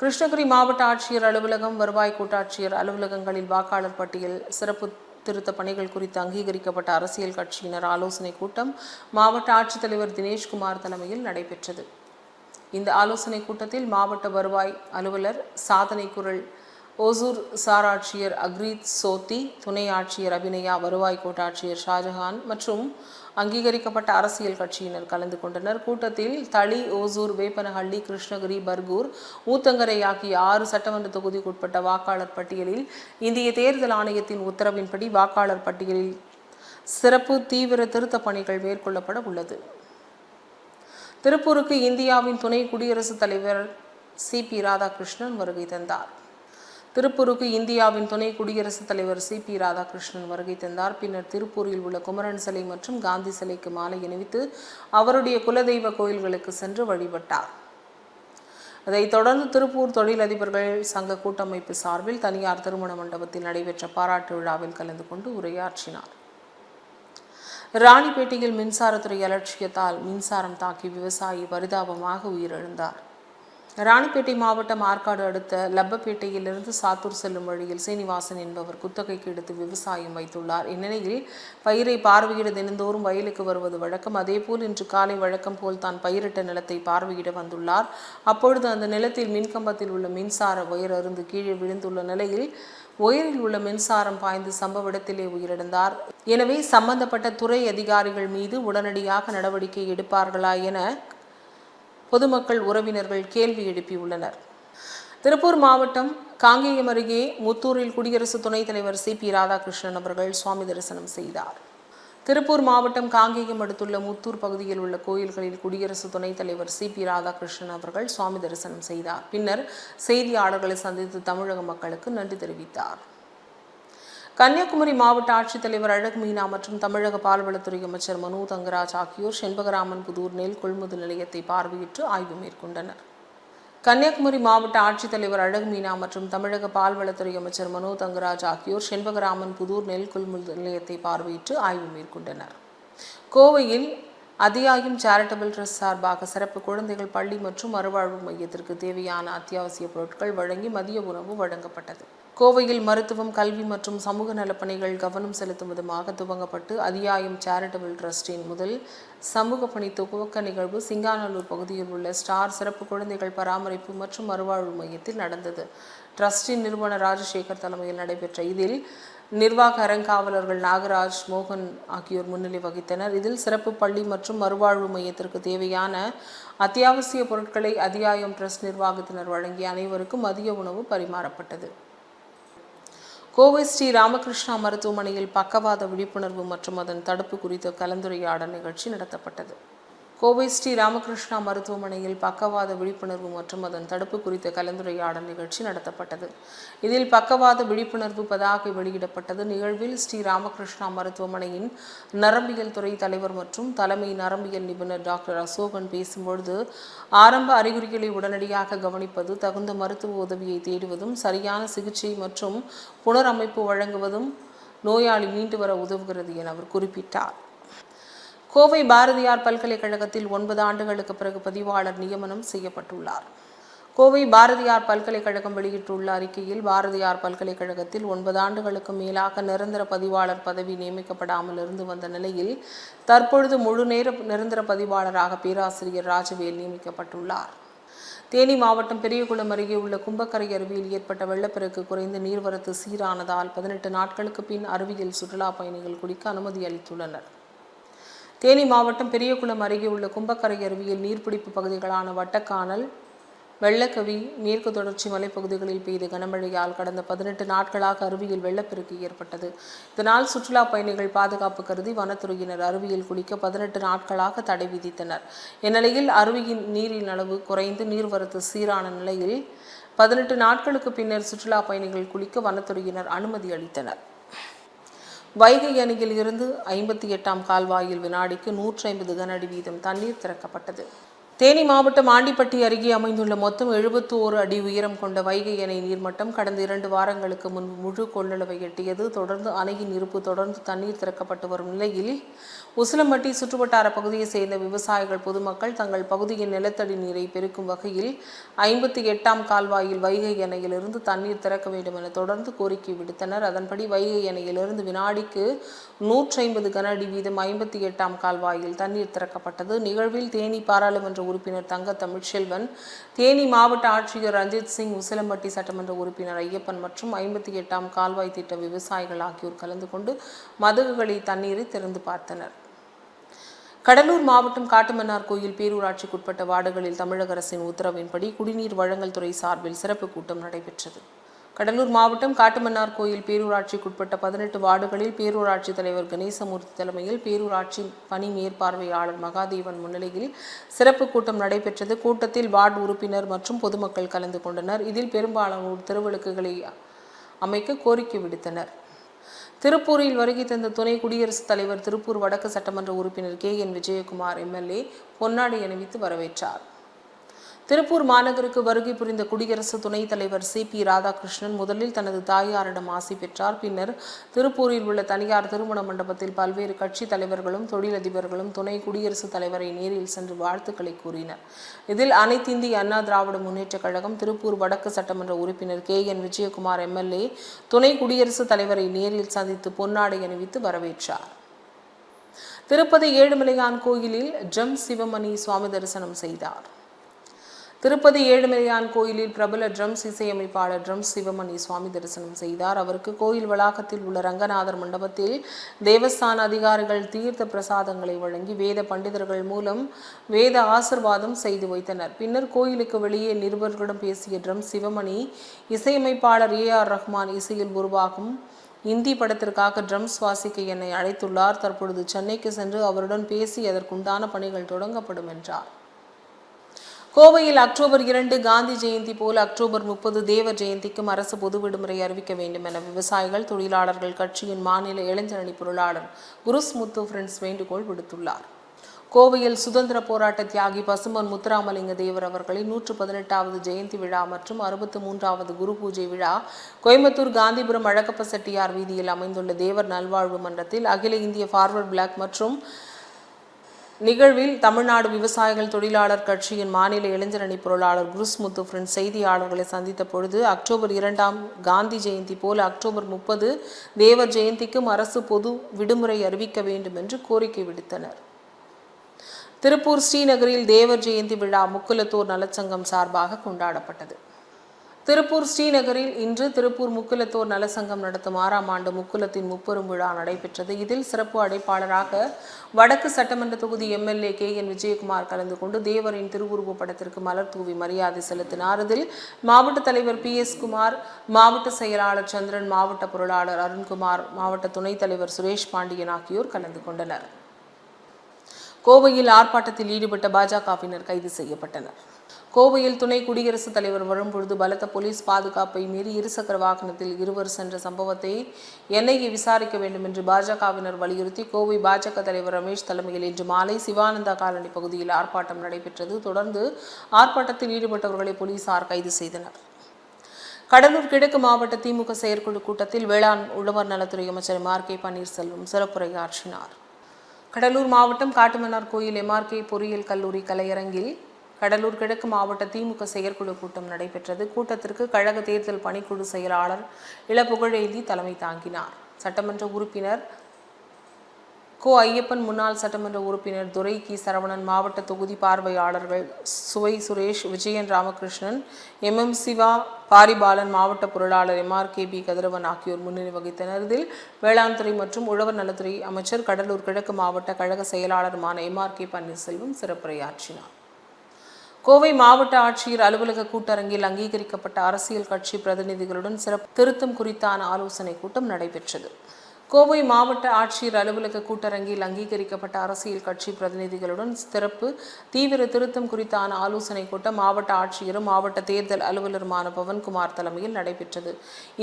கிருஷ்ணகிரி மாவட்ட ஆட்சியர் அலுவலகம் வருவாய் கோட்டாட்சியர் அலுவலகங்களில் வாக்காளர் பட்டியல் சிறப்பு திருத்த பணிகள் குறித்து அங்கீகரிக்கப்பட்ட அரசியல் கட்சியினர் ஆலோசனைக் கூட்டம் மாவட்ட ஆட்சித்தலைவர் தினேஷ்குமார் தலைமையில் நடைபெற்றது. இந்த ஆலோசனைக் கூட்டத்தில் மாவட்ட வருவாய் அலுவலர் சாதனை குரல் ஓசூர் சார் ஆட்சியர் அக்ரீத் சோத்தி துணை ஆட்சியர் அபிநயா வருவாய் கோட்டாட்சியர் ஷாஜஹான் மற்றும் அங்கீகரிக்கப்பட்ட அரசியல் கட்சியினர் கலந்து கொண்டனர். கூட்டத்தில் தளி ஓசூர் வேப்பனஹள்ளி கிருஷ்ணகிரி பர்கூர் ஊத்தங்கரை ஆகிய ஆறு சட்டமன்ற தொகுதிக்குட்பட்ட வாக்காளர் பட்டியலில் இந்திய தேர்தல் ஆணையத்தின் உத்தரவின்படி வாக்காளர் பட்டியலில் சிறப்பு தீவிர திருத்தப் பணிகள் மேற்கொள்ளப்பட உள்ளது. திருப்பூருக்கு இந்தியாவின் துணை குடியரசுத் தலைவர் சி பி ராதாகிருஷ்ணன் வருகை தந்தார். திருப்பூருக்கு இந்தியாவின் துணை குடியரசுத் தலைவர் சி பி ராதாகிருஷ்ணன் வருகை தந்தார். பின்னர் திருப்பூரில் உள்ள குமரன் சிலை மற்றும் காந்தி சிலைக்கு மாலை அணிவித்து அவருடைய குலதெய்வ கோயில்களுக்கு சென்று வழிபட்டார். அதைத் தொடர்ந்து திருப்பூர் தொழிலதிபர்கள் சங்க கூட்டமைப்பு சார்பில் தனியார் திருமண மண்டபத்தில் நடைபெற்ற பாராட்டு விழாவில் கலந்து கொண்டு உரையாற்றினார். ராணிப்பேட்டையில் மின்சாரத்துறை அலட்சியத்தால் மின்சாரம் தாக்கி விவசாயி பரிதாபமாக உயிரிழந்தார். ராணிப்பேட்டை மாவட்டம் ஆற்காடு அடுத்த லப்பப்பேட்டையிலிருந்து சாத்தூர் செல்லும் வழியில் சீனிவாசன் என்பவர் குத்தகைக்கு எடுத்து விவசாயம் வைத்துள்ளார். இந்நிலையில் பயிரை பார்வையிட தினந்தோறும் வயலுக்கு வருவது வழக்கம். அதேபோல் இன்று காலை வழக்கம் போல் தான் பயிரிட்ட நிலத்தை பார்வையிட வந்துள்ளார். அப்பொழுது அந்த நிலத்தில் மின்கம்பத்தில் உள்ள மின்சார ஒயர் அருந்து கீழே விழுந்துள்ள நிலையில் ஒயரில் உள்ள மின்சாரம் பாய்ந்து சம்பவ இடத்திலே உயிரிழந்தார். எனவே சம்பந்தப்பட்ட துறை அதிகாரிகள் மீது உடனடியாக நடவடிக்கை எடுப்பார்களா என பொதுமக்கள் உறவினர்கள் கேள்வி எழுப்பியுள்ளனர் திருப்பூர் மாவட்டம் காங்கேயம் அருகே முத்தூரில் குடியரசு துணைத் தலைவர் சி. பி. ராதாகிருஷ்ணன் அவர்கள் சுவாமி தரிசனம் செய்தார். திருப்பூர் மாவட்டம் காங்கேயம் அடுத்துள்ள முத்தூர் பகுதியில் உள்ள கோயில்களில் குடியரசு துணைத் தலைவர் சி. பி. ராதாகிருஷ்ணன் அவர்கள் சுவாமி தரிசனம் செய்தார். பின்னர் செய்தியாளர்களை சந்தித்து தமிழக மக்களுக்கு நன்றி தெரிவித்தார். கன்னியாகுமரி மாவட்ட ஆட்சித்தலைவர் அழகு மீனா மற்றும் தமிழக பால்வளத்துறை அமைச்சர் மனு தங்கராஜ் ஆகியோர் செண்பகராமன் புதூர் நெல் கொள்முதல் நிலையத்தை பார்வையிட்டு ஆய்வு மேற்கொண்டனர். கன்னியாகுமரி மாவட்ட ஆட்சித்தலைவர் அழகு மீனா மற்றும் தமிழக பால்வளத்துறை அமைச்சர் மனோ தங்கராஜ் ஆகியோர் செண்பகராமன் புதூர் நெல் கொள்முதல் நிலையத்தை பார்வையிட்டு ஆய்வு மேற்கொண்டனர். கோவையில் அதியாயும் சேரிட்டபிள் ட்ரஸ்ட் சார்பாக சிறப்பு குழந்தைகள் பள்ளி மற்றும் மறுவாழ்வு மையத்திற்கு தேவையான அத்தியாவசிய பொருட்கள் வழங்கி மதிய உணவு வழங்கப்பட்டது. கோவையில் மருத்துவம் கல்வி மற்றும் சமூக நலப்பணிகள் கவனம் செலுத்தும் விதமாக துவங்கப்பட்டு அதியாயம் சேரிட்டபிள் ட்ரஸ்டின் முதல் சமூக பணி துவக்க நிகழ்வு சிங்காநல்லூர் பகுதியில் உள்ள ஸ்டார் சிறப்பு குழந்தைகள் பராமரிப்பு மற்றும் மறுவாழ்வு மையத்தில் நடந்தது. ட்ரஸ்டின் நிறுவனர் ராஜசேகர் தலைமையில் நடைபெற்ற இதில் நிர்வாக அறங்காவலர்கள் நாகராஜ் மோகன் ஆகியோர் முன்னிலை வகித்தனர். இதில் சிறப்பு பள்ளி மற்றும் மறுவாழ்வு மையத்திற்கு தேவையான அத்தியாவசிய பொருட்களை அதியாயம் ட்ரஸ்ட் நிர்வாகத்தினர் வழங்கிய அனைவருக்கும் மதிய உணவு பரிமாறப்பட்டது. கோவை ஸ்ரீ ராமகிருஷ்ணா மருத்துவமனையில் பக்கவாத விழிப்புணர்வு மற்றும் அதன் தடுப்பு குறித்த கலந்துரையாடல் நிகழ்ச்சி நடத்தப்பட்டது. கோவை ஸ்ரீ ராமகிருஷ்ணா மருத்துவமனையில் பக்கவாத விழிப்புணர்வு மற்றும் அதன் தடுப்பு குறித்த கலந்துரையாடல் நிகழ்ச்சி நடத்தப்பட்டது. இதில் பக்கவாத விழிப்புணர்வு பதாகை வெளியிடப்பட்டது. நிகழ்வில் ஸ்ரீ ராமகிருஷ்ணா மருத்துவமனையின் நரம்பியல் துறை தலைவர் மற்றும் தலைமை நரம்பியல் நிபுணர் டாக்டர் அசோகன் பேசும்பொழுது ஆரம்ப அறிகுறிகளை உடனடியாக கவனிப்பது தகுந்த மருத்துவ உதவியை தேடுவதும் சரியான சிகிச்சை மற்றும் புனரமைப்பு வழங்குவதும் நோயாளி மீண்டு வர உதவுகிறது என அவர் குறிப்பிட்டார். கோவை பாரதியார் பல்கலைக்கழகத்தில் ஒன்பது ஆண்டுகளுக்கு பிறகு பதிவாளர் நியமனம் செய்யப்பட்டுள்ளார். கோவை பாரதியார் பல்கலைக்கழகம் வெளியிட்டுள்ள அறிக்கையில் பாரதியார் பல்கலைக்கழகத்தில் ஒன்பது ஆண்டுகளுக்கு மேலாக நிரந்தர பதிவாளர் பதவி நியமிக்கப்படாமல் இருந்து வந்த நிலையில் தற்பொழுது முழு நேர நிரந்தர பதிவாளராக பேராசிரியர் ராஜவேல் நியமிக்கப்பட்டுள்ளார். தேனி மாவட்டம் பெரியகுளம் அருகே உள்ள கும்பக்கரை அருவியில் ஏற்பட்ட வெள்ளப்பெருக்கு குறைந்து நீர்வரத்து சீரானதால் பதினெட்டு நாட்களுக்கு பின் அருவியில் சுற்றுலா பயணிகள் குளிக்க அனுமதி அளித்துள்ளனர். தேனி மாவட்டம் பெரியகுளம் அருகே உள்ள கும்பக்கரை அருவியில் நீர்பிடிப்பு பகுதிகளான வட்டக்கானல் வெள்ளக்கவி மேற்கு தொடர்ச்சி மலைப்பகுதிகளில் பெய்த கனமழையால் கடந்த பதினெட்டு நாட்களாக அருவியில் வெள்ளப்பெருக்கு ஏற்பட்டது. இதனால் சுற்றுலா பயணிகள் பாதுகாப்பு கருதி வனத்துறையினர் அருவியில் குளிக்க பதினெட்டு நாட்களாக தடை விதித்தனர். இந்நிலையில் அருவியின் நீரின் அளவு குறைந்து நீர்வரத்து சீரான நிலையில் பதினெட்டு நாட்களுக்கு பின்னர் சுற்றுலா பயணிகள் குளிக்க வனத்துறையினர் அனுமதி அளித்தனர். வைகை அணையில் இருந்து ஐம்பத்தி எட்டாம் கால்வாயில் வினாடிக்கு நூற்றி ஐம்பது கன அடி வீதம் தண்ணீர் திறக்கப்பட்டது. தேனி மாவட்டம் ஆண்டிப்பட்டி அருகே அமைந்துள்ள மொத்தம் எழுபத்தி ஓரு அடி உயரம் கொண்ட வைகை அணை நீர்மட்டம் கடந்த இரண்டு வாரங்களுக்கு முன்பு முழு கொள்ளளவை எட்டியது. தொடர்ந்து அணையின் இருப்பு தொடர்ந்து தண்ணீர் திறக்கப்பட்டு வரும் நிலையில் உசிலம்பட்டி சுற்றுவட்டார பகுதியைச் சேர்ந்த விவசாயிகள் பொதுமக்கள் தங்கள் பகுதியின் நிலத்தடி நீரை பெருக்கும் வகையில் ஐம்பத்தி எட்டாம் கால்வாயில் வைகை அணையிலிருந்து தண்ணீர் திறக்க வேண்டும் என தொடர்ந்து கோரிக்கை விடுத்தனர். அதன்படி வைகை அணையிலிருந்து வினாடிக்கு நூற்றி ஐம்பது கன அடி வீதம் ஐம்பத்தி எட்டாம் கால்வாயில் தண்ணீர் திறக்கப்பட்டது. நிகழ்வில் தேனி பாராளுமன்ற உறுப்பினர் தங்க தமிழ்ச்செல்வன் தேனி மாவட்ட ஆட்சியர் ரஞ்சித் சிங் உசிலம்பட்டி சட்டமன்ற உறுப்பினர் ஐயப்பன் மற்றும் ஐம்பத்தி எட்டாம் கால்வாய் திட்ட விவசாயிகள் ஆகியோர் கலந்து கொண்டு மதகுகளை தண்ணீரை திறந்து பார்த்தனர். கடலூர் மாவட்டம் காட்டுமன்னார் கோயில் பேரூராட்சிக்குட்பட்ட வார்டுகளில் தமிழக அரசின் உத்தரவின்படி குடிநீர் வழங்கல் துறை சார்பில் சிறப்பு கூட்டம் நடைபெற்றது. கடலூர் மாவட்டம் காட்டுமன்னார் கோயில் பேரூராட்சிக்குட்பட்ட பதினெட்டு வார்டுகளில் பேரூராட்சி தலைவர் கணேசமூர்த்தி தலைமையில் பேரூராட்சி பணி மேற்பார்வையாளர் மகாதேவன் முன்னிலையில் சிறப்பு கூட்டம் நடைபெற்றது. கூட்டத்தில் வார்டு உறுப்பினர் மற்றும் பொதுமக்கள் கலந்து கொண்டனர். இதில் பெரும்பாலானோர் திருவிளக்குகளை அமைக்க கோரிக்கை விடுத்தனர். திருப்பூரில் வருகை தந்த துணை குடியரசுத் தலைவர் திருப்பூர் வடக்கு சட்டமன்ற உறுப்பினர் கே என் விஜயகுமார் எம்எல்ஏ பொன்னாடை அணிவித்து வரவேற்றார். திருப்பூர் மாநகருக்கு வருகை புரிந்த குடியரசு துணைத் தலைவர் சி. பி. ராதாகிருஷ்ணன் முதலில் தனது தாயாரிடம் ஆசி பெற்றார். பின்னர் திருப்பூரில் உள்ள தனியார் திருமண மண்டபத்தில் பல்வேறு கட்சித் தலைவர்களும் தொழிலதிபர்களும் துணை குடியரசுத் தலைவரை நேரில் சென்று வாழ்த்துக்களை கூறினர். இதில் அனைத்திந்திய அண்ணா திராவிட முன்னேற்றக் கழகம் திருப்பூர் வடக்கு சட்டமன்ற உறுப்பினர் கே. என். விஜயகுமார் எம்எல்ஏ துணை குடியரசுத் தலைவரை நேரில் சந்தித்து பொன்னாடை அணிவித்து வரவேற்றார். திருப்பதி ஏழுமலையான் கோயிலில் ஜம் சிவமணி சுவாமி தரிசனம் செய்தார். திருப்பதி ஏழுமலையான் கோயிலில் பிரபல ட்ரம்ஸ் இசையமைப்பாளர் ட்ரம்ஸ் சிவமணி சுவாமி தரிசனம் செய்தார். அவருக்கு கோயில் வளாகத்தில் உள்ள ரங்கநாதர் மண்டபத்தில் தேவஸ்தான அதிகாரிகள் தீர்த்த பிரசாதங்களை வழங்கி வேத பண்டிதர்கள் மூலம் வேத ஆசிர்வாதம் செய்து வைத்தனர். பின்னர் கோயிலுக்கு வெளியே நிருபர்களிடம் பேசிய ட்ரம்ஸ் சிவமணி இசையமைப்பாளர் ஏ ஆர் ரஹ்மான் இசையில் உருவாகும் இந்தி படத்திற்காக ட்ரம்ஸ் வாசிக்க என்னை அழைத்துள்ளார். தற்பொழுது சென்னைக்கு சென்று அவருடன் பேசி அதற்குண்டான பணிகள் தொடங்கப்படும் என்றார். கோவையில் அக்டோபர் இரண்டு காந்தி ஜெயந்தி போல அக்டோபர் முப்பது தேவர் ஜெயந்திக்கும் அரசு பொது விடுமுறை அறிவிக்க வேண்டும் என விவசாயிகள் தொழிலாளர்கள் கட்சியின் மாநில இளைஞரணி பொருளாளர் குருஸ் முத்து பிரண்ட்ஸ் வேண்டுகோள் விடுத்துள்ளார். கோவையில் சுதந்திர போராட்ட தியாகி பசுமன் முத்துராமலிங்க தேவர் அவர்களின் நூற்று பதினெட்டாவது ஜெயந்தி விழா மற்றும் அறுபத்து மூன்றாவது குரு பூஜை விழா கோயம்புத்தூர் காந்திபுரம் அழகப்ப செட்டியார் வீதியில் அமைந்துள்ள தேவர் நல்வாழ்வு மன்றத்தில் அகில இந்திய ஃபார்வர்ட் பிளாக் மற்றும் நிகழ்வில் தமிழ்நாடு விவசாயிகள் தொழிலாளர் கட்சியின் மாநில இளைஞரணி பொருளாளர் குருஸ்முத்து ஃப்ரெண்ட் செய்தியாளர்களை சந்தித்த பொழுது அக்டோபர் இரண்டாம் காந்தி ஜெயந்தி போல அக்டோபர் முப்பது தேவர் ஜெயந்திக்கும் அரசு பொது விடுமுறை அறிவிக்க வேண்டும் என்று கோரிக்கை விடுத்தனர். திருப்பூர் ஸ்ரீநகரில் தேவர் ஜெயந்தி விழா முக்குலத்தூர் நலச்சங்கம் சார்பாக கொண்டாடப்பட்டது. திருப்பூர் ஸ்ரீநகரில் இன்று திருப்பூர் முக்குலத்தோர் நலசங்கம் நடத்தும் ஆறாம் ஆண்டு முக்குலத்தின் முப்பெரும் விழா நடைபெற்றது. இதில் சிறப்பு அடைப்பாளராக வடக்கு சட்டமன்ற தொகுதி எம்எல்ஏ கே என் விஜயகுமார் கலந்து கொண்டு தேவரின் திருவுருவ படத்திற்கு மலர் தூவி மரியாதை செலுத்தினார். இதில் மாவட்ட தலைவர் பி எஸ் குமார் மாவட்ட செயலாளர் சந்திரன் மாவட்ட பொருளாளர் அருண்குமார் மாவட்ட துணைத் தலைவர் சுரேஷ் பாண்டியன் ஆகியோர் கலந்து கொண்டனர். கோவையில் ஆர்ப்பாட்டத்தில் ஈடுபட்ட பாஜகவினர் கைது செய்யப்பட்டனர். கோவையில் துணை குடியரசுத் தலைவர் வரும்பொழுது பலத்த போலீஸ் பாதுகாப்பை மீறி இருசக்கர வாகனத்தில் இருவர் சென்ற சம்பவத்தை என்ஐஏ விசாரிக்க வேண்டும் என்று பாஜகவினர் வலியுறுத்தி கோவை பாஜக தலைவர் ரமேஷ் தலைமையில் இன்று மாலை சிவானந்தா காலனி பகுதியில் ஆர்ப்பாட்டம் நடைபெற்றது. தொடர்ந்து ஆர்ப்பாட்டத்தில் ஈடுபட்டவர்களை போலீசார் கைது செய்தனர். கடலூர் கிழக்கு மாவட்ட திமுக செயற்குழு கூட்டத்தில் வேளாண் உழவர் நலத்துறை அமைச்சர் ஆர். கே. பன்னீர்செல்வம் சிறப்புரையாற்றினார். கடலூர் மாவட்டம் காட்டுமன்னார் கோயில் எம்ஆர்கே பொறியியல் கல்லூரி கலையரங்கில் கடலூர் கிழக்கு மாவட்ட திமுக செயற்குழு கூட்டம் நடைபெற்றது. கூட்டத்திற்கு கழக தேர்தல் பணிக்குழு செயலாளர் இளப்புகழேந்தி தலைமை தாங்கினார். சட்டமன்ற உறுப்பினர் கோ ஐயப்பன் முன்னாள் சட்டமன்ற உறுப்பினர் துரை கி. சரவணன் மாவட்ட தொகுதி பார்வையாளர்கள் சுவை சுரேஷ் விஜயன் ராமகிருஷ்ணன் எம். எம். சிவா பாரிபாலன் மாவட்ட பொருளாளர் எம்ஆர் கே. பி. கதிரவன் ஆகியோர் முன்னிலை வகித்தனர். இதில் வேளாண் துறை மற்றும் உழவர் நலத்துறை அமைச்சர் கடலூர் கிழக்கு மாவட்ட கழக செயலாளருமான எம்ஆர் கே. பன்னீர்செல்வம் சிறப்புரையாற்றினார். கோவை மாவட்ட ஆட்சியர் அலுவலக கூட்டரங்கில் அங்கீகரிக்கப்பட்ட அரசியல் கட்சி பிரதிநிதிகளுடன் சிறப்பு திருத்தம் குறித்தான ஆலோசனை கூட்டம் நடைபெற்றது. கோவை மாவட்ட ஆட்சியர் அலுவலக கூட்டரங்கில் அங்கீகரிக்கப்பட்ட அரசியல் கட்சி பிரதிநிதிகளுடன் சிறப்பு தீவிர திருத்தம் குறித்தான ஆலோசனை கூட்டம் மாவட்ட ஆட்சியரும் மாவட்ட தேர்தல் அலுவலருமான பவன்குமார் தலைமையில் நடைபெற்றது.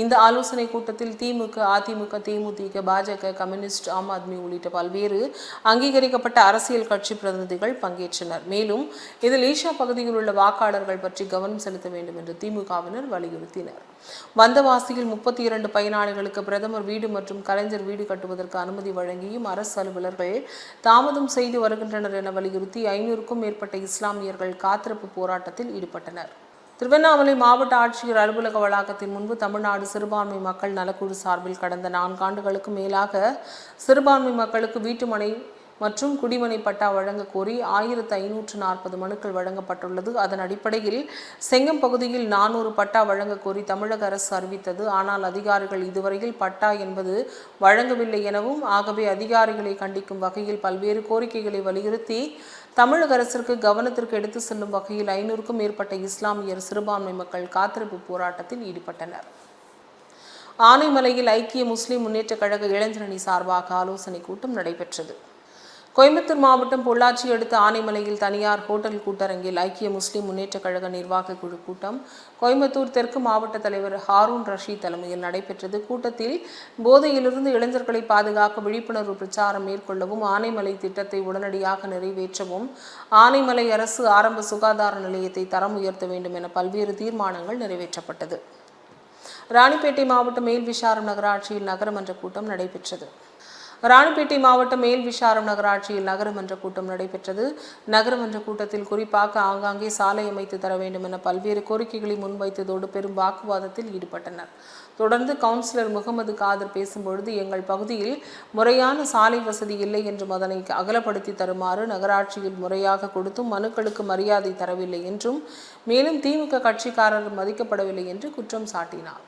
இந்த ஆலோசனை கூட்டத்தில் திமுக அதிமுக தேமுதிக பாஜக கம்யூனிஸ்ட் ஆம் ஆத்மி உள்ளிட்ட பல்வேறு அங்கீகரிக்கப்பட்ட அரசியல் கட்சி பிரதிநிதிகள் பங்கேற்றனர். மேலும் இதில் ஈஷா பகுதியில் உள்ள வாக்காளர்கள் பற்றி கவனம் செலுத்த வேண்டும் என்று திமுகவினர் வலியுறுத்தினர். வந்தவாசியில் முப்பத்தி இரண்டு பயனாளிகளுக்கு பிரதமர் வீடு மற்றும் கலைஞர் வீடு கட்டுவதற்கு அனுமதி வழங்கியும் அரசு அலுவலர்கள் தாமதம் செய்து வருகின்றனர் என வலியுறுத்தி ஐநூறுக்கும் மேற்பட்ட இஸ்லாமியர்கள் காத்திருப்பு போராட்டத்தில் ஈடுபட்டனர். திருவண்ணாமலை மாவட்ட ஆட்சியர் அலுவலக வளாகத்தின் முன்பு தமிழ்நாடு சிறுபான்மை மக்கள் நலக்குழு சார்பில் கடந்த நான்காண்டுகளுக்கு மேலாக சிறுபான்மை மக்களுக்கு வீட்டுமனை மற்றும் குடிமனை பட்டா வழங்க கோரி ஆயிரத்து ஐநூற்று நாற்பது மனுக்கள் வழங்கப்பட்டுள்ளது. அதன் அடிப்படையில் செங்கம் பகுதியில் நானூறு பட்டா வழங்க கோரி தமிழக அரசு அறிவித்தது. ஆனால் அதிகாரிகள் இதுவரையில் பட்டா என்பது வழங்கவில்லை எனவும் ஆகவே அதிகாரிகளை கண்டிக்கும் வகையில் பல்வேறு கோரிக்கைகளை வலியுறுத்தி தமிழக அரசிற்கு கவனத்திற்கு எடுத்து செல்லும் வகையில் ஐநூறுக்கும் மேற்பட்ட இஸ்லாமியர் சிறுபான்மை மக்கள் காத்திருப்பு போராட்டத்தில் ஈடுபட்டனர். ஆனைமலையில் ஐக்கிய முஸ்லிம் முன்னேற்றக் கழக இளைஞரணி சார்பாக ஆலோசனை கூட்டம் நடைபெற்றது. கோயம்புத்தூர் மாவட்டம் பொள்ளாச்சி அடுத்த ஆனைமலையில் தனியார் ஹோட்டல் கூட்டரங்கில் ஐக்கிய முஸ்லிம் முன்னேற்றக் கழக நிர்வாக குழு கூட்டம். கோயம்புத்தூர் தெற்கு மாவட்ட தலைவர் ஹாரூன் ரஷீத் தலைமையில் நடைபெற்றது. கூட்டத்தில் போதையிலிருந்து இளைஞர்களை பாதுகாக்க விழிப்புணர்வு பிரச்சாரம் மேற்கொள்ளவும் ஆனைமலை திட்டத்தை உடனடியாக நிறைவேற்றவும் ஆனைமலை அரசு ஆரம்ப சுகாதார நிலையத்தை தரம் உயர்த்த வேண்டும் என பல்வேறு தீர்மானங்கள் நிறைவேற்றப்பட்டது. ராணிப்பேட்டை மாவட்டம் மேல் விசாரம் நகராட்சியில் நகரமன்ற கூட்டம் நடைபெற்றது. ராணிப்பேட்டை மாவட்டம் மேல் விசாரம் நகராட்சியில் நகரமன்ற கூட்டம் நடைபெற்றது. நகரமன்ற கூட்டத்தில் குறிப்பாக ஆங்காங்கே சாலை அமைத்து தர வேண்டும் என பல்வேறு கோரிக்கைகளை முன்வைத்ததோடு பெரும் வாக்குவாதத்தில் ஈடுபட்டனர். தொடர்ந்து கவுன்சிலர் முகமது காதர் பேசும்பொழுது எங்கள் பகுதியில் முறையான சாலை வசதி இல்லை என்றும் அதனை அகலப்படுத்தி தருமாறு நகராட்சியில் முறையாக கொடுத்தும் மனுக்களுக்கு மரியாதை தரவில்லை என்றும் மேலும் திமுக கட்சிக்காரர் மதிக்கப்படவில்லை என்று குற்றம் சாட்டினார்.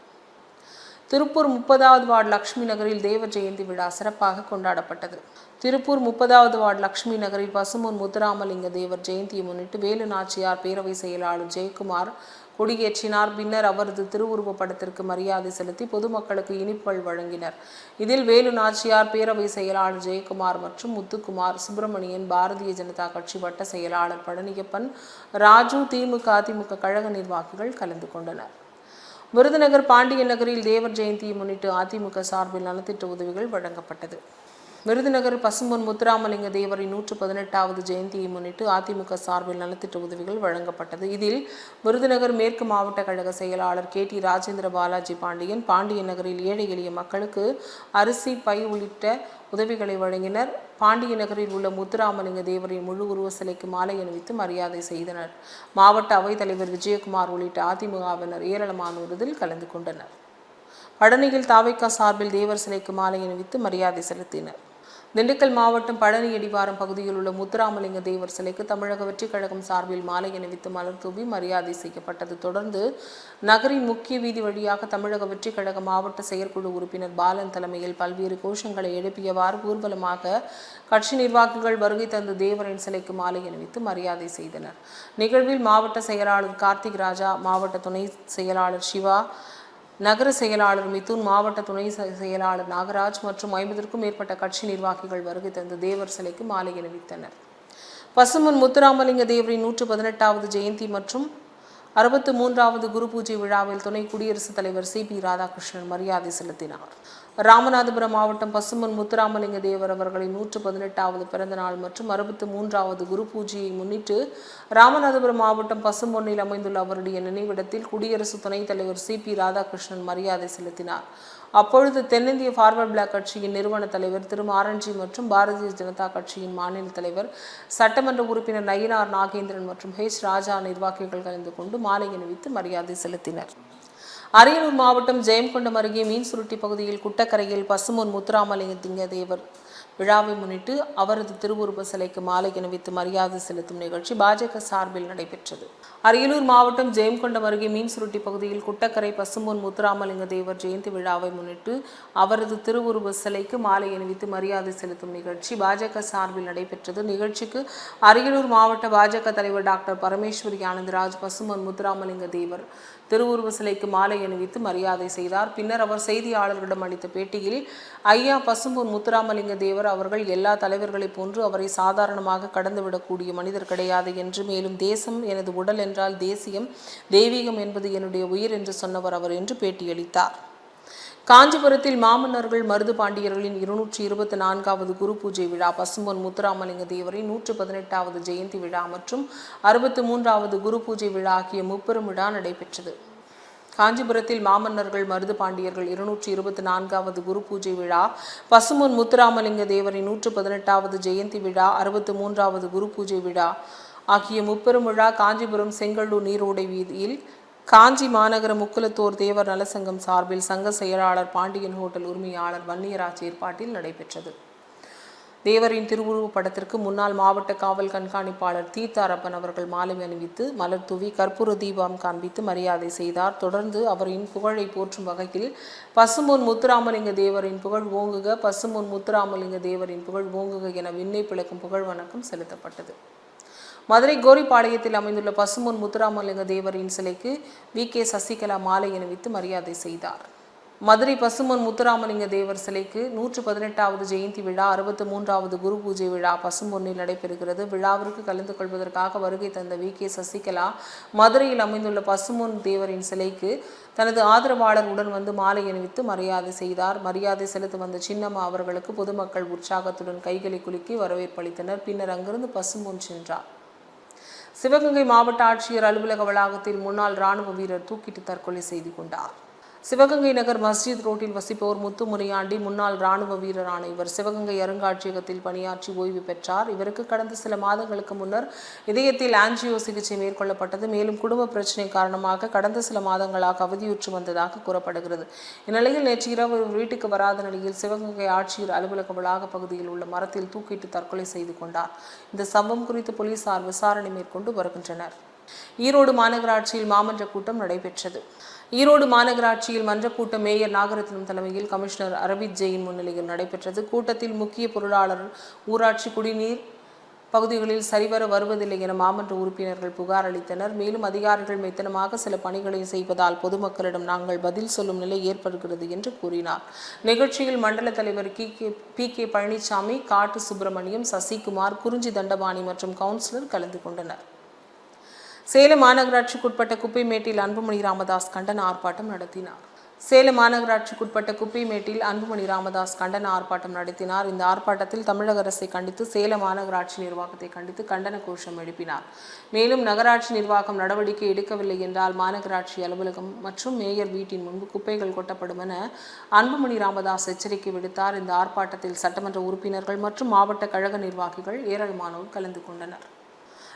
திருப்பூர் முப்பதாவது வார்டு லக்ஷ்மி நகரில் தேவ ஜெயந்தி விழா சிறப்பாக கொண்டாடப்பட்டது. திருப்பூர் முப்பதாவது வார்டு லக்ஷ்மி நகரில் பசுமூன் முத்துராமலிங்க தேவர் ஜெயந்தியை முன்னிட்டு வேலு நாச்சியார் பேரவை செயலாளர் ஜெயக்குமார் கொடியேற்றினார். பின்னர் அவரது திருவுருவப் படத்திற்கு மரியாதை செலுத்தி பொதுமக்களுக்கு இனிப்புகள் வழங்கினர். இதில் வேலு நாச்சியார் பேரவை செயலாளர் ஜெயக்குமார் மற்றும் முத்துக்குமார் சுப்பிரமணியன் பாரதிய ஜனதா கட்சி வட்ட செயலாளர் பழனியப்பன் ராஜு திமுக அதிமுக கழக நிர்வாகிகள் கலந்து கொண்டனர். விருதுநகர் பாண்டியன் நகரில் தேவர் ஜெயந்தியை முன்னிட்டு அதிமுக சார்பில் நலத்திட்ட உதவிகள் வழங்கப்பட்டது. விருதுநகர் பசும்பொன் முத்துராமலிங்க தேவரின் நூற்று பதினெட்டாவது ஜெயந்தியை முன்னிட்டு அதிமுக சார்பில் நலத்திட்ட உதவிகள் வழங்கப்பட்டது. இதில் விருதுநகர் மேற்கு மாவட்ட கழக செயலாளர் கே டி ராஜேந்திர பாலாஜி பாண்டியன் பாண்டிய நகரில் ஏழை எளிய மக்களுக்கு அரிசி பை உள்ளிட்ட உதவிகளை வழங்கினர். பாண்டிய நகரில் உள்ள முத்துராமலிங்க தேவரின் முழு உருவ சிலைக்கு மாலை அணிவித்து மரியாதை செய்தனர். மாவட்ட அவைத்தலைவர் விஜயகுமார் உள்ளிட்ட அதிமுகவினர் ஏராளமானோர் இதில் கலந்து கொண்டனர். பழனியில் தாவைக்கா சார்பில் தேவர் சிலைக்கு மாலை அணிவித்து மரியாதை செலுத்தினர். திண்டுக்கல் மாவட்டம் பழனி அடிவாரம் பகுதியில் உள்ள முத்துராமலிங்க தேவர் சிலைக்கு தமிழக வெற்றிக் கழகம் சார்பில் மாலை அணிவித்து மலர் தூவி மரியாதை செய்யப்பட்டது. தொடர்ந்து நகரின் முக்கிய வீதி வழியாக தமிழக வெற்றிக் கழக மாவட்ட செயற்குழு உறுப்பினர் பாலன் தலைமையில் பல்வேறு கோஷங்களை எழுப்பியவாறு ஊர்வலமாக கட்சி நிர்வாகிகள் வருகை தந்து தேவரின் சிலைக்கு மாலை அணிவித்து மரியாதை செய்தனர். நிகழ்வில் மாவட்ட செயலாளர் கார்த்திக் ராஜா மாவட்ட துணை செயலாளர் சிவா நகர செயலாளர் மிதுன் மாவட்ட துணை செயலாளர் நாகராஜ் மற்றும் ஐம்பதற்கும் மேற்பட்ட கட்சி நிர்வாகிகள் வருகை தந்து தேவர் சிலைக்கு மாலை அணிவித்தனர். பசுமன் முத்துராமலிங்க தேவரின் நூற்று பதினெட்டாவது ஜெயந்தி மற்றும் அறுபத்து மூன்றாவது குரு பூஜை விழாவில் துணை குடியரசுத் தலைவர் சி பி ராதாகிருஷ்ணன் மரியாதை செலுத்தினார். ராமநாதபுரம் மாவட்டம் பசுமன் முத்துராமலிங்க தேவர் அவர்களின் நூற்று பதினெட்டாவது பிறந்த நாள் மற்றும் அறுபத்து மூன்றாவது குரு பூஜையை முன்னிட்டு ராமநாதபுரம் மாவட்டம் பசும்பொன்னில் அமைந்துள்ள அவருடைய நினைவிடத்தில் குடியரசு துணைத் தலைவர் சி பி ராதாகிருஷ்ணன் மரியாதை செலுத்தினார். அப்பொழுது தென்னிந்திய ஃபார்வர்ட் பிளாக் கட்சியின் நிறுவன தலைவர் திரு ஆரஞ்சி மற்றும் பாரதிய ஜனதா கட்சியின் மாநில தலைவர் சட்டமன்ற உறுப்பினர் நயினார் நாகேந்திரன் மற்றும் ஹெச் ராஜா நிர்வாகிகள் கலந்து கொண்டு மாலை அணிவித்து மரியாதை செலுத்தினர். அரியலூர் மாவட்டம் ஜெயம்கொண்டம் அருகே மீன் சுருட்டி பகுதியில் குட்டக்கரையில் பசுமொன் முத்துராமலிங்க தேவர் விழாவை முன்னிட்டு அவரது திருவுருவ சிலைக்கு மாலை அணிவித்து மரியாதை செலுத்தும் நிகழ்ச்சி பாஜக சார்பில் நடைபெற்றது. அரியலூர் மாவட்டம் ஜெயம்கொண்டம் அருகே மீன் சுருட்டி பகுதியில் குட்டக்கரை பசும்பொன் முத்துராமலிங்க தேவர் ஜெயந்தி விழாவை முன்னிட்டு அவரது திருவுருவ சிலைக்கு மாலை அணிவித்து மரியாதை செலுத்தும் நிகழ்ச்சி பாஜக சார்பில் நடைபெற்றது. நிகழ்ச்சிக்கு அரியலூர் மாவட்ட பாஜக தலைவர் டாக்டர் பரமேஸ்வரி ஆனந்தராஜ் பசுமன் முத்துராமலிங்க தேவர் திருவுருவ சிலைக்கு மாலை அணிவித்து மரியாதை செய்தார். பின்னர் அவர் செய்தியாளர்களிடம் அளித்த பேட்டியில் ஐயா பசும்பூர் முத்துராமலிங்க தேவர் அவர்கள் எல்லா தலைவர்களைப் போன்று அவரை சாதாரணமாக கடந்துவிடக்கூடிய மனிதர் கிடையாது என்று மேலும் தேசம் எனது உடல் என்றால் தேசியம் தெய்வீகம் என்பது என்னுடைய உயிர் என்று சொன்னவர் அவர் என்று பேட்டியளித்தார். காஞ்சிபுரத்தில் மாமன்னர்கள் மருது பாண்டியர்களின் இருநூற்றி இருபத்தி நான்காவது குரு பூஜை விழா பசும்பொன் முத்துராமலிங்க தேவரின் நூற்று பதினெட்டாவது ஜெயந்தி விழா மற்றும் அறுபத்தி மூன்றாவது குரு பூஜை விழா ஆகிய முப்பெரும் விழா நடைபெற்றது. காஞ்சிபுரத்தில் மாமன்னர்கள் மருது பாண்டியர்கள் இருநூற்றி இருபத்தி நான்காவது குரு பூஜை விழா பசுமொன் முத்துராமலிங்க தேவரின் நூற்று பதினெட்டாவது ஜெயந்தி விழா அறுபத்தி மூன்றாவது குரு பூஜை விழா ஆகிய முப்பெரும் விழா காஞ்சிபுரம் செங்கல்லூர் நீரோடை வீதியில் காஞ்சி மாநகர முக்குலத்தோர் தேவர் நலசங்கம் சார்பில் சங்க செயலாளர் பாண்டியன் ஹோட்டல் உரிமையாளர் வன்னியராஜ் ஏற்பாட்டில் நடைபெற்றது. தேவரின் திருவுருவப் படத்திற்கு முன்னாள் மாவட்ட காவல் கண்காணிப்பாளர் தீத்தாரப்பன் அவர்கள் மாலை அணிவித்து மலர் தூவி கற்பூர தீபம் காண்பித்து மரியாதை செய்தார். தொடர்ந்து அவரின் புகழை போற்றும் வகையில் பசும்பொன் முத்துராமலிங்க தேவரின் புகழ் ஓங்குக பசும்பொன் முத்துராமலிங்க தேவரின் புகழ் ஓங்குக என விண்ணை பிளக்கும் புகழ் வணக்கம் செலுத்தப்பட்டது. மதுரை கோரிப்பாளையத்தில் அமைந்துள்ள பசும்பொன் முத்துராமலிங்க தேவரின் சிலைக்கு வி. கே. சசிகலா மாலை அணிவித்து மரியாதை செய்தார். மதுரை பசுமன் முத்துராமலிங்க தேவர் சிலைக்கு நூற்று பதினெட்டாவது ஜெயந்தி விழா அறுபத்தி மூன்றாவது குரு பூஜை விழா பசும்பொன்னில் நடைபெறுகிறது. விழாவிற்கு கலந்து கொள்வதற்காக வருகை தந்த வி. கே. சசிகலா மதுரையில் அமைந்துள்ள பசும்பொன் தேவரின் சிலைக்கு தனது ஆதரவாளர் உடன் வந்து மாலை அணிவித்து மரியாதை செய்தார். மரியாதை செலுத்த வந்த சின்னம்மா அவர்களுக்கு பொதுமக்கள் உற்சாகத்துடன் கைகளை குலுக்கி வரவேற்பளித்தனர் பின்னர் அங்கிருந்து பசும்பொன் சென்றார். சிவகங்கை மாவட்ட ஆட்சியர் அலுவலக வளாகத்தில் முன்னாள் ராணுவ வீரர் தூக்கிட்டு தற்கொலை செய்து கொண்டார். சிவகங்கை நகர் மஸ்ஜித் ரோட்டில் வசிப்பவர் முத்து முனியாண்டி முன்னாள் ராணுவ வீரரான இவர். சிவகங்கை அருங்காட்சியகத்தில் பணியாற்றி ஓய்வு பெற்றார். இவருக்கு கடந்த சில மாதங்களுக்கு முன்னர் இதயத்தில் ஆன்ஜியோ சிகிச்சை மேற்கொள்ளப்பட்டது. மேலும் குடும்ப பிரச்சனை காரணமாக கடந்த சில மாதங்களாக அவதியுற்று வந்ததாக கூறப்படுகிறது. இந்நிலையில் நேற்று இரவு வீட்டுக்கு வராத நிலையில் சிவகங்கை ஆட்சியர் அலுவலக வளாக பகுதியில் உள்ள மரத்தில் தூக்கிட்டு தற்கொலை செய்து கொண்டார். இந்த சம்பவம் குறித்து போலீசார் விசாரணை மேற்கொண்டு வருகின்றனர். ஈரோடு மாநகராட்சியில் மாமன்ற கூட்டம் நடைபெற்றது. ஈரோடு மாநகராட்சியில் மன்ற கூட்டம் மேயர் நாகரத்னம் தலைமையில் கமிஷனர் அரவித் ஜெயின் முன்னிலையில் நடைபெற்றது. கூட்டத்தில் முக்கிய பொருளாளர் ஊராட்சி குடிநீர் பகுதிகளில் சரிவர வருவதில்லை என மாமன்ற உறுப்பினர்கள் புகார் அளித்தனர். மேலும் அதிகாரிகள் மெத்தனமாக சில பணிகளை செய்வதால் பொதுமக்களிடம் நாங்கள் பதில் சொல்லும் நிலை ஏற்படுகிறது என்று கூறினார். நிகழ்ச்சியில் மண்டல தலைவர் கி. கே. பி. கே. பழனிசாமி காட்டு சுப்பிரமணியம் சசிகுமார் குறிஞ்சி தண்டபாணி மற்றும் கவுன்சிலர் கலந்து கொண்டனர். சேலம் மாநகராட்சிக்குட்பட்ட குப்பைமேட்டில் அன்புமணி ராமதாஸ் கண்டன ஆர்ப்பாட்டம் நடத்தினார். சேலம் மாநகராட்சிக்குட்பட்ட குப்பைமேட்டில் அன்புமணி ராமதாஸ் கண்டன ஆர்ப்பாட்டம் நடத்தினார். இந்த ஆர்ப்பாட்டத்தில் தமிழக அரசை கண்டித்து சேலம் மாநகராட்சி நிர்வாகத்தை கண்டித்து கண்டன கோஷம் எழுப்பினார். மேலும் நகராட்சி நிர்வாகம் நடவடிக்கை எடுக்கவில்லை என்றால் மாநகராட்சி அலுவலகம் மற்றும் மேயர் வீட்டின் முன்பு குப்பைகள் கொட்டப்படும் என அன்புமணி ராமதாஸ் எச்சரிக்கை விடுத்தார். இந்த ஆர்ப்பாட்டத்தில் சட்டமன்ற உறுப்பினர்கள் மற்றும் மாவட்ட கழக நிர்வாகிகள் ஏராளமானோர் கலந்து கொண்டனர்.